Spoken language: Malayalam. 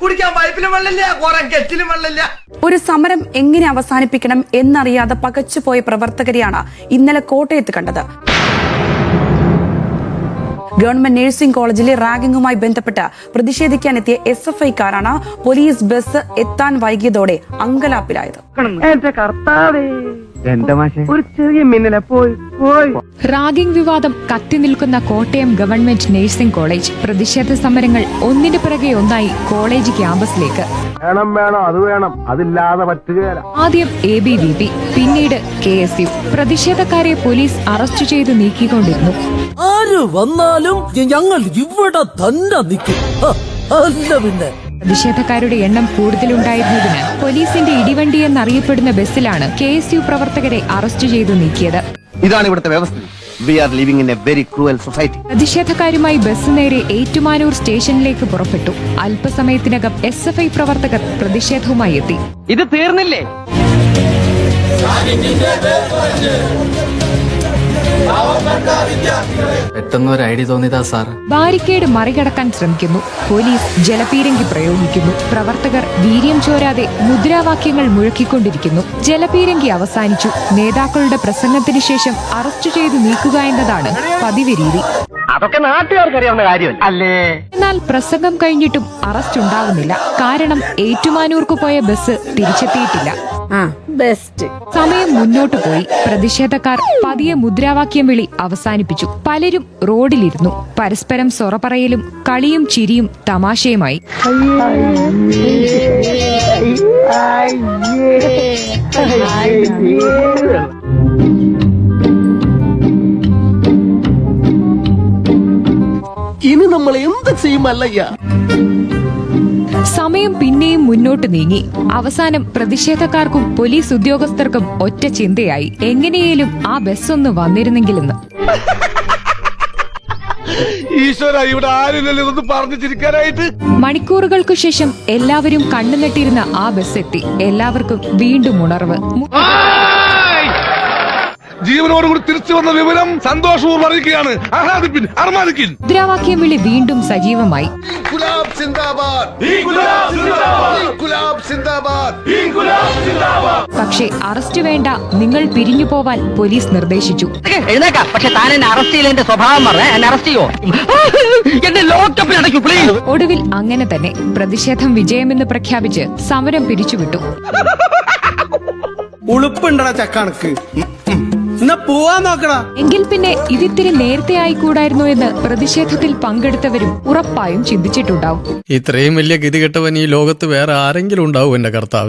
കുടിക്കാൻ പൈപ്പിലും വെള്ളമില്ല കുറെ കെറ്റിലും വെള്ളമില്ല. ഒരു സമരം എങ്ങനെ അവസാനിപ്പിക്കണം എന്നറിയാതെ പകച്ചുപോയ പ്രവർത്തകരെയാണ് ഇന്നലെ കോട്ടയത്ത് കണ്ടത്. ഗവൺമെന്റ് നഴ്സിംഗ് കോളേജിലെ റാഗിംഗുമായി ബന്ധപ്പെട്ട് പ്രതിഷേധിക്കാനെത്തിയ എസ് എഫ് ഐക്കാരാണ് പോലീസ് ബസ് എത്താൻ വൈകിയതോടെ അങ്കലാപ്പിലായത്. കർത്താവേ. എന്താ മാഷെ? ഒരു ചെറിയ മിന്നല പോയി പോയി. റാഗിംഗ് വിവാദം കത്തി നിൽക്കുന്ന കോട്ടയം ഗവൺമെന്റ് നഴ്സിംഗ് കോളേജ് പ്രതിഷേധ സമരങ്ങൾ ഒന്നിന് പിറകെ ഒന്നായി കോളേജ് ക്യാമ്പസിലേക്ക്. വേണം വേണം അത് വേണം. അതില്ലാതെ പറ്റുകയല്ല ആദ്യം എ ബി വി പി പിന്നീട് കെ എസ് യു. പ്രതിഷേധക്കാരെ പോലീസ് അറസ്റ്റ് ചെയ്ത് നീക്കിക്കൊണ്ടിരുന്നു. ആര് വന്നാലും ഞങ്ങൾ ഇവിടെ തന്നെ നിൽക്കും അല്ല പിന്നെ. പ്രതിഷേധക്കാരുടെ എണ്ണം കൂടുതലുണ്ടായിരുന്നതിന് പോലീസിന്റെ ഇടിവണ്ടി എന്നറിയപ്പെടുന്ന ബസ്സിലാണ് കെ എസ് യു പ്രവർത്തകരെ അറസ്റ്റ് ചെയ്തു നീക്കിയത്. ഇതാണ് ഇവിടുത്തെ വ്യവസ്ഥ. We are living in a very cruel society പ്രതിഷേധക്കാരുമായി bus നേരെ ഏറ്റുമാനൂർ സ്റ്റേഷനിലേക്ക് പുറപ്പെട്ടു. അല്പസമയത്തിനകം എസ് എഫ് ഐ പ്രവർത്തകർ പ്രതിഷേധവുമായി എത്തി. ഇത് തീർന്നില്ലേ? പെട്ടെന്ന് ഒരു ഐഡിയ തോന്നിയതാ സാർ ബാരിക്കേഡ് മറികടക്കാൻ ശ്രമിക്കുന്നു. പോലീസ് ജലപീരങ്കി പ്രയോഗിക്കുന്നു. പ്രവർത്തകർ വീര്യം ചോരാതെ മുദ്രാവാക്യങ്ങൾ മുഴക്കിക്കൊണ്ടിരിക്കുന്നു. ജലപീരങ്കി അവസാനിച്ചു. നേതാക്കളുടെ പ്രസംഗത്തിന് ശേഷം അറസ്റ്റ് ചെയ്തു നീക്കുക എന്നതാണ് പതിവ് രീതി. അതൊക്കെ നാട്ടുകാർക്കറിയാവുന്ന കാര്യം അല്ലേ? എന്നാൽ പ്രസംഗം കഴിഞ്ഞിട്ടും അറസ്റ്റ് ഉണ്ടാവുന്നില്ല. കാരണം ഏറ്റുമാനൂർക്ക് പോയ ബസ് തിരിച്ചെത്തിയിട്ടില്ല. സമയം മുന്നോട്ടു പോയി. പ്രതിഷേധക്കാർ പതിയെ മുദ്രാവാക്യം വിളി അവസാനിപ്പിച്ചു. പലരും റോഡിലിരുന്നു. പരസ്പരം സൊറ പറയലും കളിയും ചിരിയും തമാശയുമായി. ഇനി നമ്മൾ എന്ത് ചെയ്യും ചെയ്യുമല്ലയ്യ? സമയം പിന്നെയും മുന്നോട്ട് നീങ്ങി. അവസാനം പ്രതിഷേധക്കാർക്കും പോലീസ് ഉദ്യോഗസ്ഥർക്കും ഒറ്റ ചിന്തയായി. എങ്ങനെയേലും ആ ബസ് ഒന്ന് വന്നിരുന്നെങ്കിലെന്ന്. ഈശ്വര ഇവിടെ ആരുമില്ലല്ലോ ഇതൊന്ന് പറഞ്ഞു ചിരിക്കാനായിട്ട്. മണിക്കൂറുകൾക്കു ശേഷം എല്ലാവരും കണ്ണുനെട്ടിരുന്ന ആ ബസ് എത്തി എല്ലാവർക്കും വീണ്ടും ഉണർവ്. ജീവനോടുകൂടി തിരിച്ചു വന്ന വിവരം സന്തോഷപൂർവം അറിയിക്കുകയാണ്. ആഹ്ലാദിപ്പിൻ അർമാദിക്കിൻ മുദ്രാവാക്യം വിളി വീണ്ടും സജീവമായി. പക്ഷേ അറസ്റ്റ് വേണ്ട നിങ്ങൾ പിരിഞ്ഞു പോവാൻ പോലീസ് നിർദ്ദേശിച്ചു. എഴുന്നേക്കാം. പക്ഷെ താൻ എന്നെ അറസ്റ്റ് ചെയ്യില്ല എന്റെ സ്വഭാവം പറഞ്ഞ? എന്നെ അറസ്റ്റ് ചെയ്യോ? എന്നെ ലോക്കപ്പിൽ അടയ്ക്കൂ പ്ലീസ് ഒടുവിൽ അങ്ങനെ തന്നെ പ്രതിഷേധം വിജയമെന്ന് പ്രഖ്യാപിച്ച് സമരം പിരിച്ചുവിട്ടു. ഉളുപ്പുണ്ടടാ ചക്കണക്ക്. എന്നാ പോവാൻ നോക്കടാ. എങ്കിൽ പിന്നെ ഇതിത്തിരി നേരത്തെ ആയിക്കൂടായിരുന്നു എന്ന് പ്രതിഷേധത്തിൽ പങ്കെടുത്തവരും ഉറപ്പായും ചിന്തിച്ചിട്ടുണ്ടാവും. ഇത്രയും വലിയ ഗതികെട്ടവൻ ഈ ലോകത്ത് വേറെ ആരെങ്കിലും ഉണ്ടാവും എന്റെ കർത്താവ്.